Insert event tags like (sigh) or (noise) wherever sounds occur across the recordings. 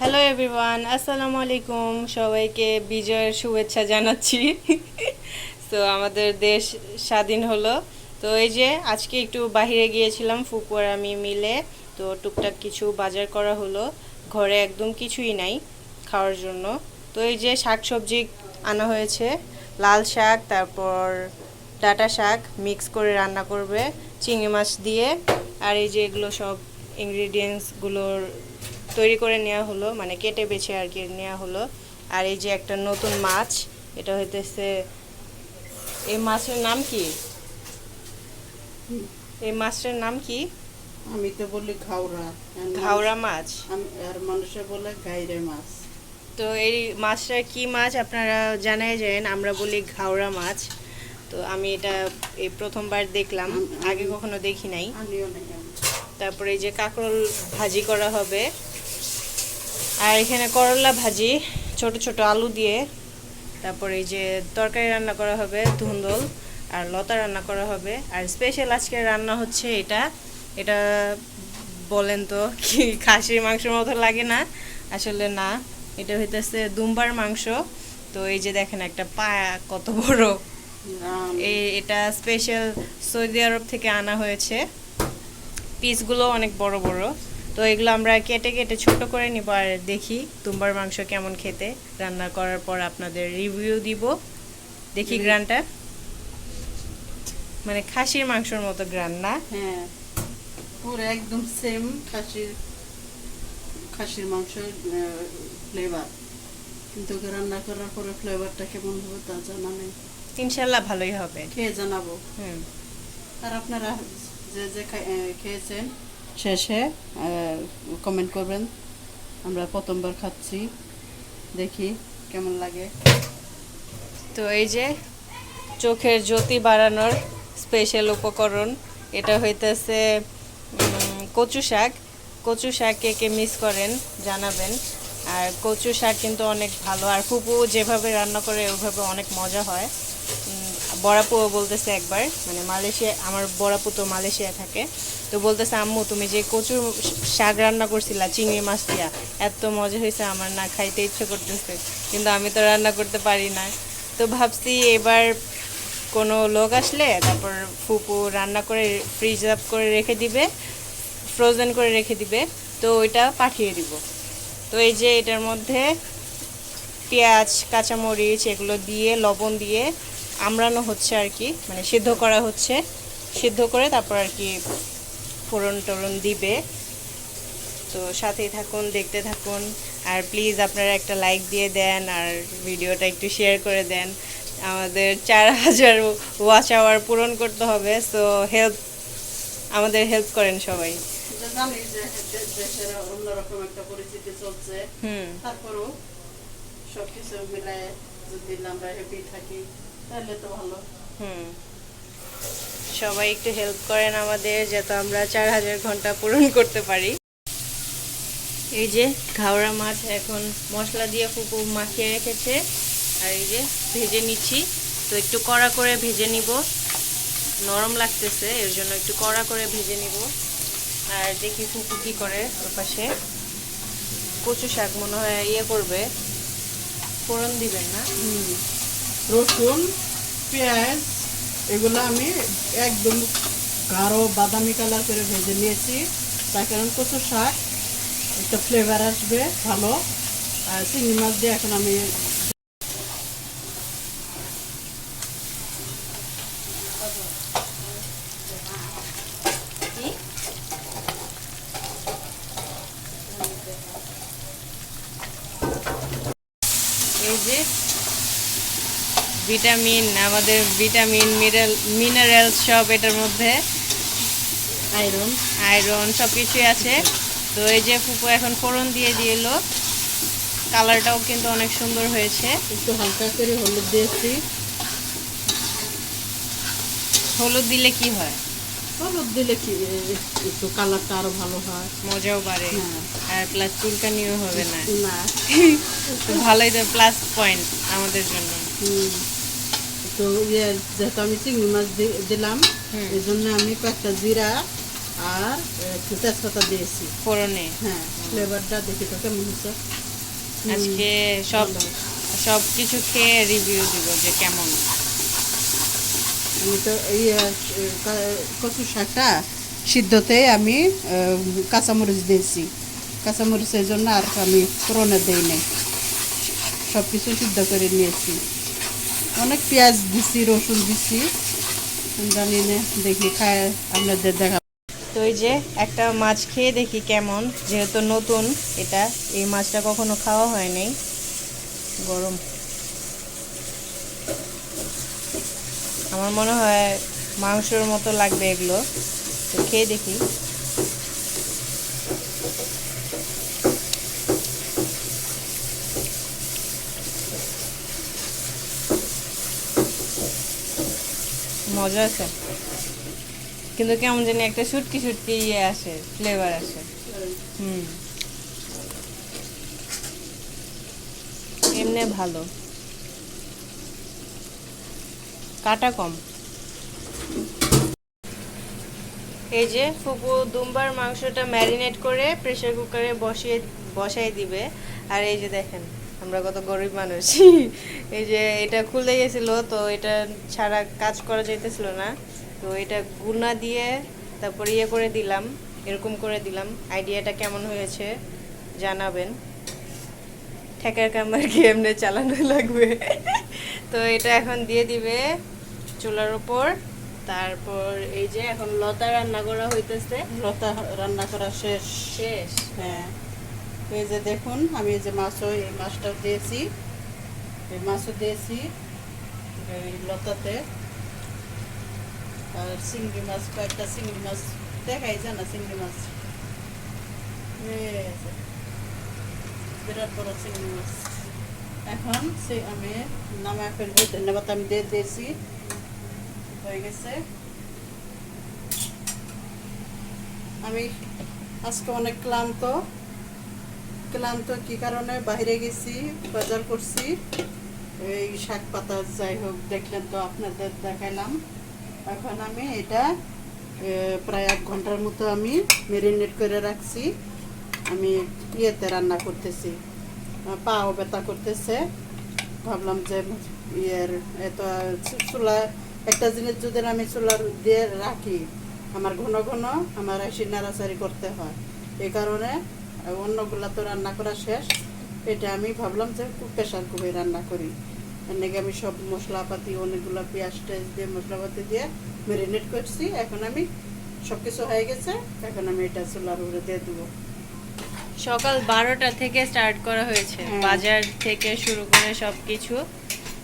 Hello everyone আসসালামু আলাইকুম সবাইকে বিজয়ের শুভেচ্ছা জানাচ্ছি। তো আমাদের দেশ স্বাধীন হলো। তো এই যে, আজকে একটু বাইরে গিয়েছিলাম ফুকুয়ার আমি মিলে। তো টুকটাক কিছু বাজার করা হলো। ঘরে একদম কিছুই নাই খাওয়ার জন্য। তো এই যে শাক সবজি আনা হয়েছে। লাল শাক, তারপর ডাটা শাক মিক্স করে রান্না করবে। চিংড়ি মাছ দিয়ে। আর এই যে, এগুলো সব ইনগ্রিডিয়েন্টসগুলোর তৈরি করে নেওয়া হলো মানে কেটে বেছে আর কি নেওয়া হলো। আর এই যে একটা নতুন মাছ এটা হইতেছে এই মাছের নাম কি? এই মাছটার নাম কি? আমি তো বলি ঘাওড়া। ঘাওড়া মাছ। আর মানুষে বলে গাইরে মাছ। তো এই মাছটা কি মাছ আপনারা জানাই যাবেন আমরা বলি ঘাওড়া মাছ। তো আমি এটা এই প্রথমবার দেখলাম আগে কখনো দেখি নাই। তারপরে এই যে কাঁকরোল ভাজি করা হবে আর এখানে করলা ভাজি ছোট ছোট আলু দিয়ে। তারপরে এই যে তরকারি রান্না করা হবে ধুন্দল আর লতা রান্না করা হবে। আর স্পেশাল আজকে রান্না হচ্ছে এটা। এটা বলেন তো কি খাসির মাংসের মতো লাগে না? আসলে না এটা হইতেছে দুম্বার মাংস। তো এই যে দেখেন একটা পায়া কত বড়। এই এটা স্পেশাল সৌদি আরব থেকে আনা হয়েছে। পিসগুলো অনেক বড় বড়। তো এগুলো আমরা কেটে কেটে ছোট করে নিব আর দেখি তুম্বার মাংস কেমন খেতে। রান্না করার পর আপনাদের রিভিউ দিব। দেখি। গ্রানটা। মানে খাসির মাংসের মতো গ্রান না? হ্যাঁ। পুরো একদম সেম খাসির খাসির মাংসের ফ্লেভার কিন্তু রান্না করার পরে ফ্লেভারটা কেমন হবে তা জানা নেই। ইনশাল্লাহ ভালোই হবে। খেয়ে জানাব। হুম। আর আপনারা যে যে খেয়েছেন শেষে কমেন্ট করবেন। আমরা প্রথমবার খাচ্ছি। দেখি কেমন লাগে। তো এই যে চোখের জ্যোতি বাড়ানোর স্পেশাল উপকরণ, এটা হইতেছে কচু শাক। কচু শাক কে কে মিস করেন, জানাবেন। আর কচু শাক কিন্তু অনেক ভালো। আর ফুপু যেভাবে রান্না করে ওভাবে অনেক মজা হয়। বড়াপুও বলতেছে একবার মানে মালয়েশিয়া, আমার বড়াপু তো মালয়েশিয়া থাকে, তো বলতেছে, আম্মু, তুমি যে কচুর শাক রান্না করছিলা, চিংড়ি মাছ দিয়া, এত মজা হয়েছে আমার না, খাইতে ইচ্ছে করতেছে, কিন্তু আমি তো রান্না করতে পারি না। তো ভাবছি এবার কোনো লোক আসলে তারপর ফুপু রান্না করে ফ্রিজ আপ করে রেখে দিবে ফ্রোজেন করে রেখে দিবে, তো ওইটা পাঠিয়ে দিব। তো এই যে এটার মধ্যে পেঁয়াজ, কাঁচামরিচ, এগুলো দিয়ে, লবণ দিয়ে আমড়ানো হচ্ছে আর কি মানে সিদ্ধ করা হচ্ছে। সিদ্ধ করে তারপর আর কি ফোড়ন টোড়ন দিবে। তো সাথেই থাকুন দেখতে থাকুন। আর প্লিজ আপনারা একটা লাইক দিয়ে দেন আর ভিডিওটা একটু শেয়ার করে দেন। আমাদের চার হাজার ওয়াচ আওয়ার পূরণ করতে হবে সো হেল্প আমাদের হেল্প করেন সবাই। অন্যরকম একটা পরিস্থিতি চলছে। তারপরেও সবকিছু মিলায় যদি আমরা হ্যাপি থাকি তাহলে তো ভালো। হুম। সবাই একটু হেল্প করেন আমাদের যাতে আমরা চার হাজার ঘণ্টা পূরণ করতে পারি। এই যে ঘাওড়া মাছ এখন মশলা দিয়ে ফুপু মাখিয়ে রেখেছে। আর এই যে ভেজে নিচ্ছি। তো একটু কড়া করে ভেজে নিব। নরম লাগতেছে এর জন্য একটু কড়া করে ভেজে নিব। আর দেখি ফুপু কি করে ওর পাশে। কচু শাক মনে হয় ইয়ে করবে। ফোড়ন দিবেন না? রসুন, পেঁয়াজ, এগুলো আমি একদম গাঢ় বাদামি কালার করে ভেজে নিয়েছি। তার কারণ কচু শাক, একটা ফ্লেভার আসবে, ভালো। আর চিংড়ি মাছ দিয়ে এখন আমি কি এই যে ভিটামিন আমাদের ভিটামিন মিনারেল মিনারেল সব এটার মধ্যে। আয়রন। আয়রন সব কিছুই আছে। তো এই যে ফুপু এখন ফোড়ন দিয়ে দিল। কালারটাও কিন্তু অনেক সুন্দর হয়েছে। একটু হালকা করে হলুদ দিয়েছি হলুদ দিলে কি হয়? হলুদ দিলে কি একটু কালারটা আরও ভালো হয়। মজাও বাড়ে। হ্যাঁ। আর প্লাস চুলকানিও হবে না। না। (laughs) ভালোই তো প্লাস পয়েন্ট আমাদের জন্য। হুম। তো ইয়ে যেহেতু আমি চিংড়ি মাছ দিলাম। এই জন্য আমি কয়েকটা জিরা আর একটু তেজপাতা দিয়েছি। ফোড়নে। হ্যাঁ ফ্লেভারটা দেখি তো কেমন হচ্ছে আজকে সব সব কিছু খেয়ে রিভিউ দিব যে কেমন। আমি তো এই কচু শাকটা সিদ্ধতে আমি কাঁচামরিচ দিয়েছি। কাঁচামরিচের জন্য আর আমি ফোড়নে দিই নাই। সব কিছু সিদ্ধ করে নিয়েছি। অনেক পেঁয়াজ দিছি, রসুন দিছি। জানি না, দেখি খায় আপনাদের দেখা তো এই যে একটা মাছ খেয়ে দেখি কেমন, যেহেতু নতুন, এটা, এই মাছটা কখনো খাওয়া হয় নাই। গরম। আমার মনে হয় মাংসের মতো লাগবে এগুলো। তো খেয়ে দেখি। মজা আছে। কিন্তু কেমন জানি একটা সুটকি সুটকি ইয়ে আসে ফ্লেভার আসে। হুম। এমনি ভালো। কাটা কম। এই যে ফুপু দুম্বার মাংসটা ম্যারিনেট করে প্রেসার কুকারে বসিয়ে, বসাই দিবে। আর এই যে দেখেন। আমরা কত গরিব মানুষ। এই যে এটা খুলে গেছিল তো এটা ছাড়া কাজ করা যাইতেছিল না। তো এটা গুনা দিয়ে তারপর ইয়ে করে দিলাম এরকম করে দিলাম। আইডিয়াটা কেমন হয়েছে জানাবেন। ঠেকার কামার কি এমনি চালানো লাগবে? তো এটা এখন দিয়ে দিবে চুলার উপর। তারপর এই যে এখন লতা রান্না করা হইতেছে। লতা রান্না করা শেষ। শেষ। হ্যাঁ। এই যে দেখুন, আমি যে মাছও, এই মাছটাও দিয়েছি। এই মাছও দিয়েছি এই লতাতে। আর চিংড়ি মাছ, কয়েকটা চিংড়ি মাছ, দেখাই যায় না চিংড়ি মাছ। বিরাট বড় চিংড়ি মাছ। এখন সে আমি নামায় ফেলব, ধন্যবাদ, আমি দিয়ে দিয়েছি। হয়ে গেছে। আমি আজকে অনেক ক্লান্ত। ক্লান্ত, কি কারণে? বাইরে গেছি, বাজার করছি। এই শাক পাতা যাই হোক, দেখলেন তো আপনাদের দেখাইলাম। এখন আমি এটা প্রায় এক ঘণ্টার মতো আমি মেরিনেট করে রাখছি। আমি ইয়েতে রান্না করতেছি। পাও ব্যথা করতেছে। ভাবলাম যে ইয়ের, এত, চুলা, একটা জিনিস যদি আমি চুলার দিয়ে রাখি, আমার ঘন ঘন আমার এসে নাড়াচাড়ি করতে হয়। এই কারণে অন্যগুলা তো রান্না করা শেষ। এটা আমি ভাবলাম যে প্রেশার কুকারে রান্না করি। এনেকে আমি সব মশলাপাতি অনেকগুলো পেঁয়াজ টেয়াজ দিয়ে মশলাপাতি দিয়ে ম্যারিনেট করছি। এখন আমি সব কিছু হয়ে গেছে। এখন আমি এটা চুলার উপরে দিয়ে দেবো। সকাল বারোটা থেকে স্টার্ট করা হয়েছে। হ্যাঁ। বাজার থেকে শুরু করে সব কিছু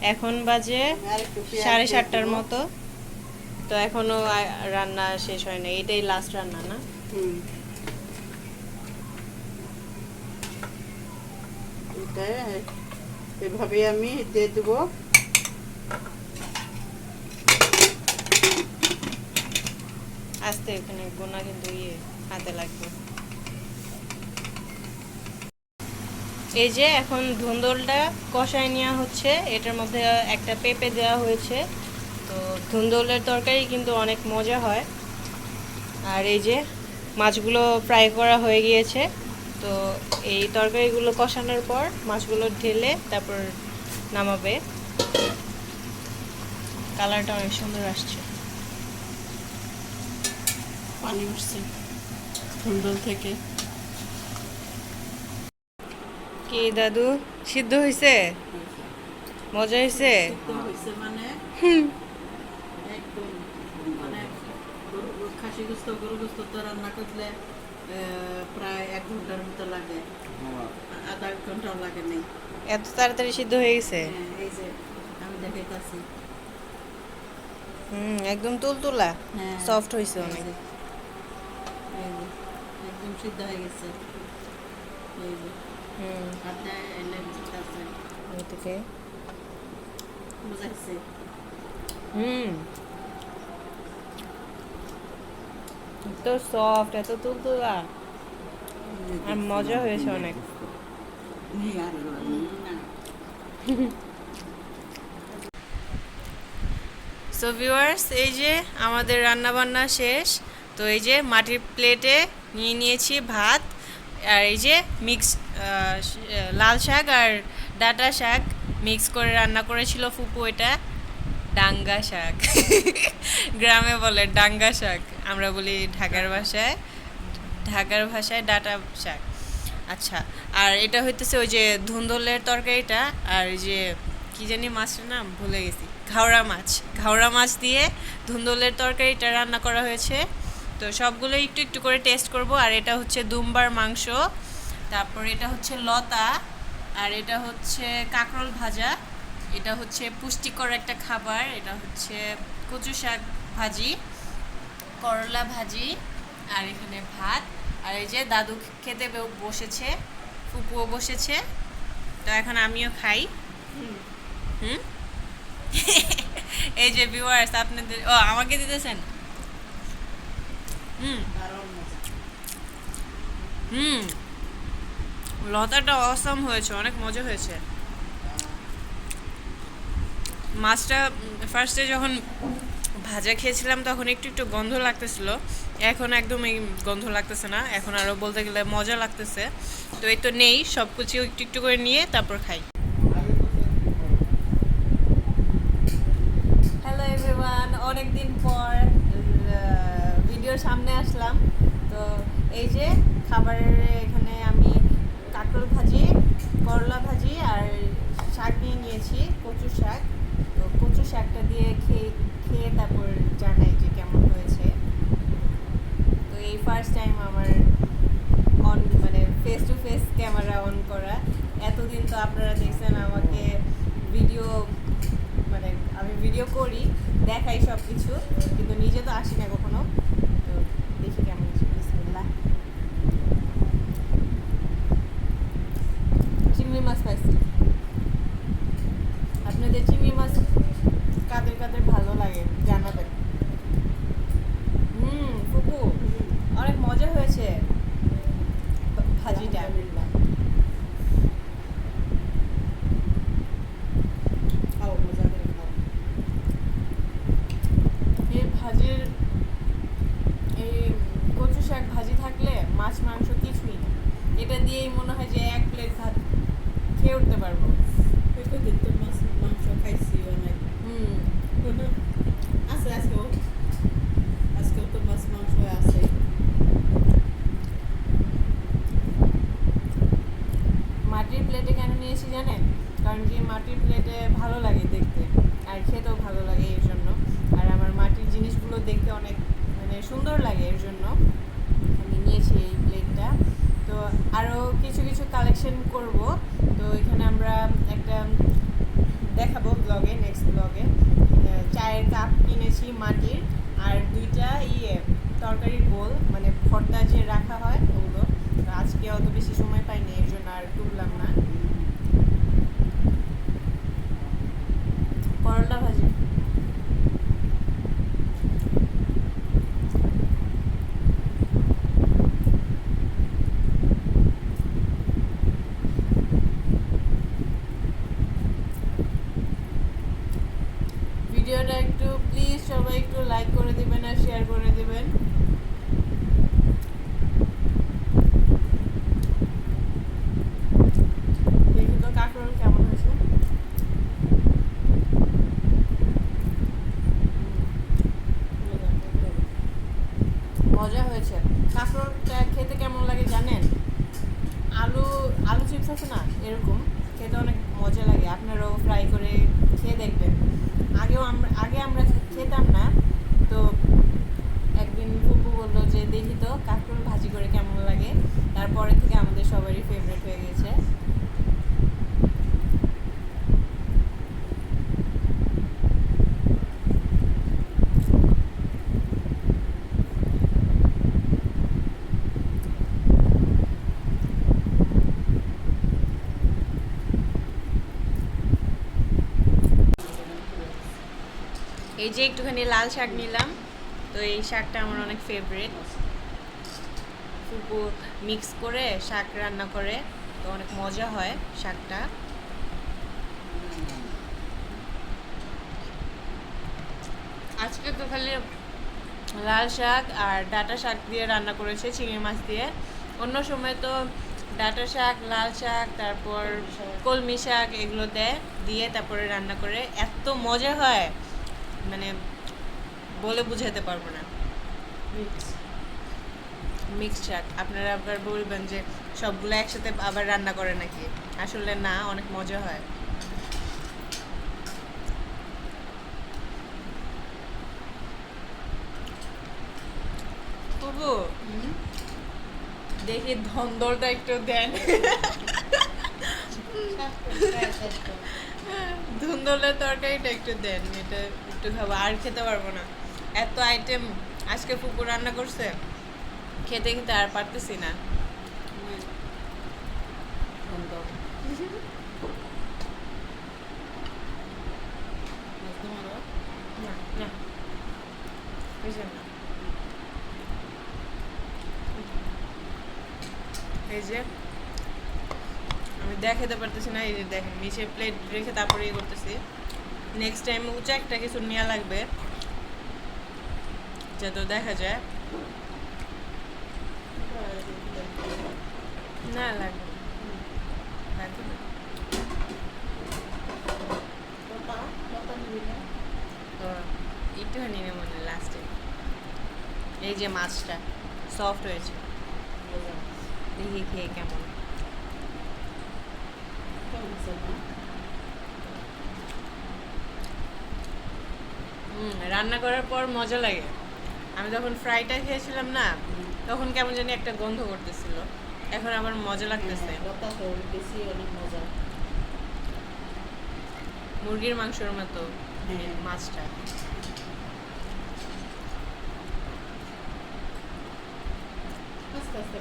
এখন বাজে সাড়ে সাতটার মতো। তো এখনও রান্না শেষ হয় না এটাই লাস্ট রান্না না? হুম। এভাবে আমি দিয়ে দেবো। আস্তে এখানে গোনা কিন্তু ইয়ে হাতে লাগবে। এই যে এখন ধুন্দলটা কষায় নেওয়া হচ্ছে, এটার মধ্যে একটা পেঁপে দেওয়া হয়েছে। তো ধুন্দলের তরকারি কিন্তু অনেক মজা হয়। আর এই যে মাছগুলো ফ্রাই করা হয়ে গিয়েছে। তো এই তরকারিগুলো কষানোর পর মাছগুলো ঢেলে তারপর নামাবে। কালারটা অনেক সুন্দর আসছে। পানি উঠছে ধুন্দল থেকে। কি দাদু সিদ্ধ হয়েছে মজা হয়েছে মানে? একদম মানে খাসি গুস্ত গরু গুস্ত তো রান্না করলে প্রায় এক ঘণ্টার মতো লাগে। আধা ঘন্টাও লাগে নেই এত তাড়াতাড়ি সিদ্ধ হয়ে গেছে? হ্যাঁ, এই যে আমি দেখাইতেছি। হুম একদম তুলতুলা। হ্যাঁ সফট হয়েছে অনেক যে, এই যে, একদম সিদ্ধ হয়ে গেছে। এই যে হুম। হাতে এলে বুঝতেছে ওদিকে বুঝাইছে। হুম। এত সফট এত তুলতুলা। আর মজা হয়েছে অনেক। সো ভিউয়ার্স এই যে আমাদের রান্না বান্না শেষ, তো এই যে মাটির প্লেটে নিয়ে নিয়েছি ভাত, আর এই যে মিক্স লাল শাক আর ডাটা শাক মিক্স করে রান্না করেছিল ফুপু এটা। ডাঙ্গা শাক। (laughs) গ্রামে বলে ডাঙ্গা শাক। আমরা বলি ঢাকার ভাষায় ঢাকার ভাষায় ডাটা শাক। আচ্ছা আর এটা হইতেছে ওই যে ধুন্দলের তরকারিটা, আর যে কি জানি মাছটার নাম ভুলে গেছি, ঘাওড়া মাছ। ঘাওড়া মাছ দিয়ে ধুন্দলের তরকারিটা রান্না করা হয়েছে। তো সবগুলো একটু একটু করে টেস্ট করব, আর এটা হচ্ছে দুম্বার মাংস, তারপর এটা হচ্ছে লতা, আর এটা হচ্ছে কাঁকরোল ভাজা, এটা হচ্ছে পুষ্টিকর একটা খাবার, এটা হচ্ছে কচু শাক ভাজি। করলা ভাজি আর এখানে ভাত। আর এই যে দাদু খেতে বসেছে ফুপুও বসেছে। তো এখন আমিও খাই। হুম। এই যে ভিউয়ার্স আপনাদের ও আমাকে দিতেছেন? হুম। হুম। লতাটা অসম হয়েছে অনেক মজা হয়েছে। মাছটা ফার্স্টে যখন ভাজা খেয়েছিলাম, তখন একটু একটু গন্ধ লাগতেছিল। এখন একদম এই গন্ধ লাগতেছে না। এখন আরও বলতে গেলে মজা লাগতেছে। তো এই তো নেই, সব কিছু একটু একটু করে নিয়ে তারপর খাই। হ্যালো এভরিওয়ান অনেক দিন পর ভিডিওর সামনে আসলাম। তো এই যে খাবারের এখানে আমি কাঁকরোল ভাজি, করলা ভাজি আর শাক নিয়ে নিয়েছি কচু শাক। কচু শাকটা দিয়ে খেয়ে খেয়ে তারপর জানাই যে কেমন হয়েছে। তো এই ফার্স্ট টাইম আমার অন মানে face to face camera on করা। এতদিন তো আপনারা দেখছেন আমাকে ভিডিও মানে আমি ভিডিও করি, দেখাই সব কিছু কিন্তু নিজে তো আসি না কখনো তো দেখি কেমন হচ্ছে বিসমিল্লাহ চিংড়ি মাছ পাইছি আপনাদের চিংড়ি মাছ কাদের কাদের ভালো লাগে জানাবেন হুম ফুপু অনেক মজা হয়েছে ভাজিটা আলহামদুলিল্লাহ। খাও, মজা করে খাও। এই ভাজির এই কচু শাক ভাজি থাকলে মাছ মাংস কিছুই না। এটা দিয়েই মনে হয় যে এক প্লেট ভাত খেয়ে উঠতে পারব। তো মাছ মাংস খাইছি অনেক। হুম। (laughs) আছে আজকেও। আজকেও তো মাছ মাংস আছে। মাটির প্লেটে কেন নিয়েছি জানেন? কারণ কি মাটির প্লেটে ভালো লাগে দেখতে আর খেতেও ভালো লাগে এর জন্য। আর আমার মাটির জিনিসগুলো দেখতে অনেক মানে সুন্দর লাগে এর জন্য। নিয়েছি এই প্লেটটা তো আরও কিছু কিছু কালেকশন করব। তো এখানে আমরা একটা দেখাবো ব্লগে নেক্সট ব্লগে চায়ের কাপ কিনেছি মাটির, আর দুইটা ইয়ে তরকারির বোল মানে ভর্তা যে রাখা হয় ওগুলো। আজকে অত বেশি সময় পাইনি, এর জন্য আর তুললাম না। করলা ভাজি ভিডিওটা একটু প্লিজ সবাই একটু লাইক করে দিবেন শেয়ার করে দিবেন। দেখি তো কাঁকরোল কেমন হয়েছে। মজা হয়েছে। কাঁকরোলটা খেতে কেমন লাগে জানেন? আলু আলু চিপস আছে না, এরকম। খেতে অনেক মজা লাগে। আপনারাও ফ্রাই করে খেয়ে দেখবেন। আগেও আমরা, আগে আমরা খেতাম না তো একদিন ফুপু বলল যে দেখি তো কাঁকরোল ভাজি করে কেমন লাগে? তারপরে থেকে আমাদের সবারই ফেভারিট হয়ে গেছে। এই যে একটুখানি লাল শাক নিলাম, তো এই শাকটা আমার অনেক ফেভারিট ফুপু মিক্স করে শাক রান্না করে, তো অনেক মজা হয় শাকটা। আজকে তো খালি লাল শাক আর ডাটা শাক দিয়ে রান্না করেছে, চিংড়ি মাছ দিয়ে। অন্য সময় তো ডাটা শাক, লাল শাক, তারপর কলমি শাক এগুলো দেয় দিয়ে তারপরে রান্না করে। এত মজা হয়। মানে বলে বুঝাতে পারব না। মিক্স শাক। আপনারা আবার বলবেন যে সবগুলো একসাথে আবার রান্না করে নাকি? আসলে না অনেক মজা হয়। তবু দেখি ধন্দরটা একটু দেন। ধুন্দলের তরকারিটা একটু দেন এটা একটু খাব। আর খেতে পারব না। এত আইটেম আজকে পুকুর রান্না করছে। খেতে খেতে আর পারতেছি না। এই যে, আমি দেখাতে পারতেছি না, এই যে দেখেন নিচে প্লেট রেখে তারপরে ইয়ে করতেছি। নেক্সট টাইম উঁচা একটা কিছু নেওয়া লাগবে, যাতে দেখা যায়। না লাগবে লাগবে না। একটুখানি নেব। মনে লাস্টে এই যে মাছটা সফট হয়েছে। দেখি খেয়ে কেমন। হুম রান্না করার পর মজা লাগে। আমি যখন ফ্রাইটা খেয়েছিলাম না তখন কেমন জানি একটা গন্ধ করতেছিল। এখন আবার মজা লাগতেছে। বেশি অনেক মজা মুরগির মাংসের মতো হ্যাঁ। মাছটা। আস্তে আস্তে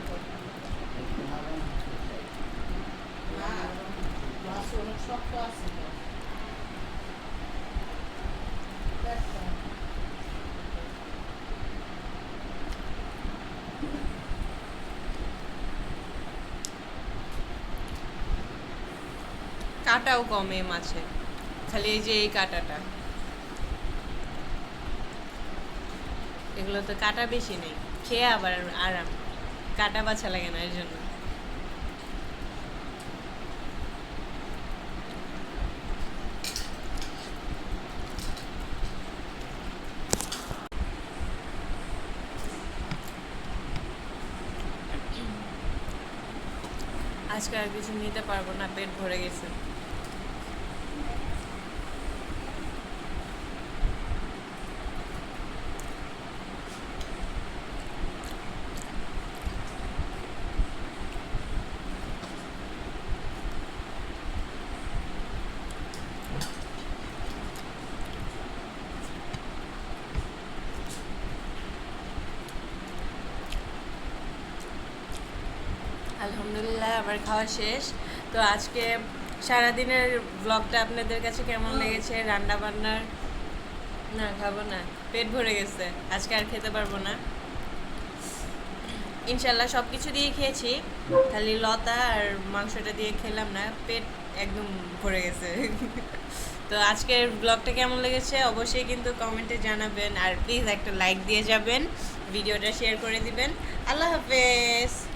মাছ অনেক শক্ত আছে তো। একটা। কাটাও কমে মাছে। খালি এই যে এই কাটাটা। এগুলো তো কাটা বেশি নেই। খেয়ে আবার আরাম। কাটা বাছা লাগে না এর জন্য। আজকে আর কিছু নিতে পারব না, পেট ভরে গেছে। আলহামদুলিল্লাহ আবার খাওয়া শেষ। তো আজকে সারাদিনের ব্লগটা আপনাদের কাছে কেমন লেগেছে? রান্না বান্নার না, খাব না। পেট ভরে গেছে। আজকে আর খেতে পারব না। ইনশাল্লাহ সব কিছু দিয়ে খেয়েছি। খালি লতা আর মাংসটা দিয়ে খেলাম না। পেট একদম ভরে গেছে। (laughs) তো আজকের ব্লগটা কেমন লেগেছে? অবশ্যই কিন্তু কমেন্টে জানাবেন। আর প্লিজ একটা লাইক দিয়ে যাবেন। ভিডিওটা শেয়ার করে দিবেন। আল্লাহ হাফেজ।